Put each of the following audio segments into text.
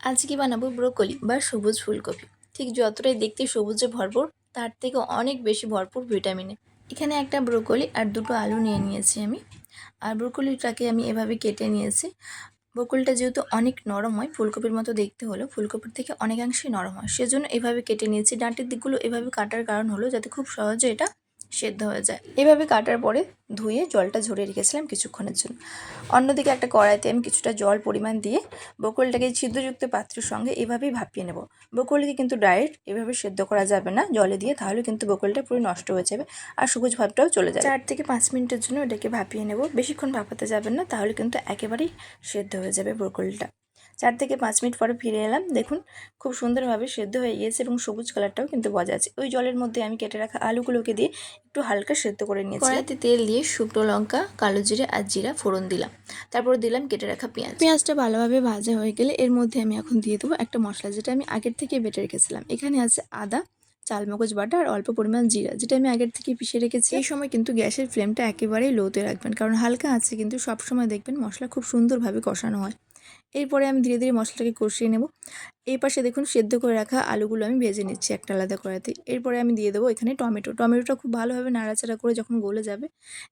আজকে বানাবো? ব্রোকলি বা সবুজ ফুলকপি। ঠিক যতটাই দেখতে সবুজে ভরপুর, তার থেকে অনেক বেশি ভরপুর ভিটামিনে এখানে একটা ব্রোকলি আর দুটো আলু নিয়ে নিয়েছি আমি। আর ব্রোকলিটাকে আমি এভাবে কেটে নিয়েছি। ব্রোকলিটা যেহেতু অনেক নরম হয়, ফুলকপির মতো দেখতে হলো ফুলকপির থেকে অনেকাংশেই নরম হয়। সেজন্য এভাবে কেটে নিয়েছি। ডাঁটির দিকগুলো এভাবে কাটার কারণ হলো যাতে খুব সহজে এটা সেদ্ধ হয়ে যায়। এভাবে কাটার পরে ধুয়ে জলটা ঝরিয়ে রেখেছিলাম কিছুক্ষণের জন্য। অন্যদিকে একটা কড়াইতে আমি কিছুটা জল পরিমাণ দিয়ে বকুলটাকে ছিদ্রযুক্ত পাত্রের সঙ্গে এভাবেই ভাপিয়ে নেব। বকুলকে কিন্তু ডাইরেক্ট এভাবে সেদ্ধ করা যাবে না জলে দিয়ে, তাহলে কিন্তু বকুলটা পুরো নষ্ট হয়ে যাবে আর সবুজ ভাবটাও চলে যাবে। চার থেকে পাঁচ মিনিটের জন্য এটাকে ভাপিয়ে নেব। বেশিক্ষণ ভাপাতে যাবেন না, তাহলে কিন্তু একেবারেই সেদ্ধ হয়ে যাবে ব্রোকলিটা চার থেকে পাঁচ মিনিট পরে ফিরে এলাম। দেখুন খুব সুন্দরভাবে সেদ্ধ হয়ে গিয়েছে এবং সবুজ কালারটাও কিন্তু বজায় আছে। ওই জলের মধ্যে আমি কেটে রাখা আলুগুলোকে দিয়ে একটু হালকা সেদ্ধ করে নিয়েছি। কড়াইতে তেল দিয়ে শুকনো লঙ্কা কালো জিরে আর জিরা ফোড়ন দিলাম। তারপর দিলাম কেটে রাখা পেঁয়াজ। পেঁয়াজটা ভালোভাবে ভাজা হয়ে গেলে এর মধ্যে আমি এখন দিয়ে দেবো একটা মশলা যেটা আমি আগের থেকে বেটে রেখেছিলাম। এখানে আছে আদা চালমগজ বাটা আর অল্প পরিমাণ জিরা যেটা আমি আগের থেকে পিষে রেখেছি। এই সময় কিন্তু গ্যাসের ফ্লেমটা একেবারেই লোতে রাখবেন কারণ হালকা আছে কিন্তু সব সময় দেখবেন মশলা খুব সুন্দরভাবে কষানো হয়। এরপরে আমি ধীরে ধীরে মশলাটাকে কষিয়ে নেব। এই পাশে দেখুন সেদ্ধ করে রাখা আলুগুলো আমি ভেজে নিচ্ছি একটা আলাদা করাতে এরপরে আমি দিয়ে দেবো এখানে টমেটো। টমেটোটা খুব ভালোভাবে নাড়াচাড়া করে যখন গলে যাবে,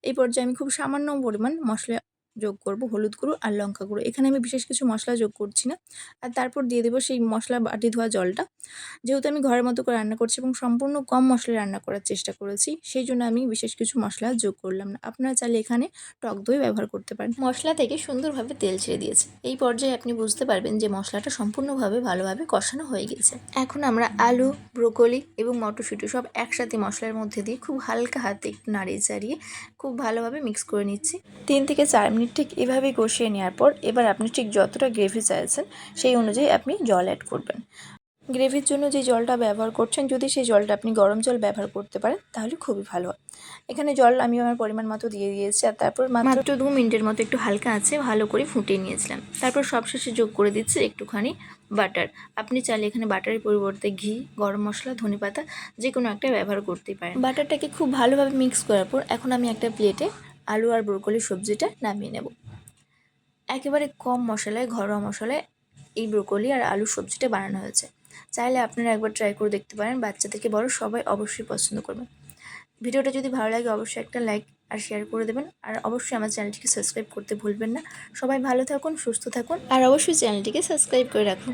এই পর্যায়ে আমি খুব সামান্য পরিমাণ মশলা যোগ করব, হলুদ গুঁড়ো আর লঙ্কা গুঁড়ো। এখানে আমি বিশেষ কিছু মশলা যোগ করছি না। আর তারপর দিয়ে দেবো সেই মশলা বাটি ধোয়া জলটা। যেহেতু আমি ঘরের মতো করে রান্না করছি এবং সম্পূর্ণ কম মশলা রান্না করার চেষ্টা করেছি, সেই জন্য আমি বিশেষ কিছু মশলা যোগ করলাম না। আপনারা চাইলে এখানে টক দই ব্যবহার করতে পারেন। মশলা থেকে সুন্দরভাবে তেল ছেড়ে দিয়েছে। এই পর্যায়ে আপনি বুঝতে পারবেন যে মশলাটা সম্পূর্ণভাবে ভালোভাবে কষানো হয়ে গেছে এখন আমরা আলু, ব্রোকলি এবং মটরশুঁটি সব একসাথে মশলার মধ্যে দিয়ে খুব হালকা হাতে একটু নাড়িয়ে চাড়িয়ে খুব ভালোভাবে মিক্স করে নিচ্ছি। তিন থেকে চার মিনিট ঠিক এভাবে কষিয়ে নেওয়ার পর এবার আপনি ঠিক যতটা গ্রেভি চাইছেন সেই অনুযায়ী আপনি জল অ্যাড করবেন। গ্রেভির জন্য যে জলটা ব্যবহার করছেন যদি সেই জলটা আপনি গরম জল ব্যবহার করতে পারেন তাহলে খুবই ভালো হয়। এখানে জল আমি আমার পরিমাণ মতো দিয়ে দিয়েছি আর তারপর মাত্র দু মিনিটের মতো একটু হালকা আছে ভালো করে ফুটিয়ে নিয়েছিলাম। তারপর সবশেষে যোগ করে দিচ্ছি একটুখানি বাটার আপনি চাইলে এখানে বাটারের পরিবর্তে ঘি গরম মশলা ধনে পাতা যে কোনো একটা ব্যবহার করতেই পারেন। বাটারটাকে খুব ভালোভাবে মিক্স করার পর এখন আমি একটা প্লেটে আলু আর ব্রোকলি সবজিটা নামিয়ে নেব। একেবারে কম মশলায়, ঘরোয়া মশলায় এই ব্রোকলি আর আলু সবজিটা বানানো হয়েছে। চাইলে আপনারা একবার ট্রাই করে দেখতে পারেন, বাচ্চা থেকে বড় সবাই অবশ্যই পছন্দ করবেন ভিডিওটা যদি ভালো লাগে অবশ্যই একটা লাইক আর শেয়ার করে দেবেন। আর অবশ্যই আমার চ্যানেলটিকে সাবস্ক্রাইব করতে ভুলবেন না। সবাই ভালো থাকুন, সুস্থ থাকুন, আর অবশ্যই চ্যানেলটিকে সাবস্ক্রাইব করে রাখুন।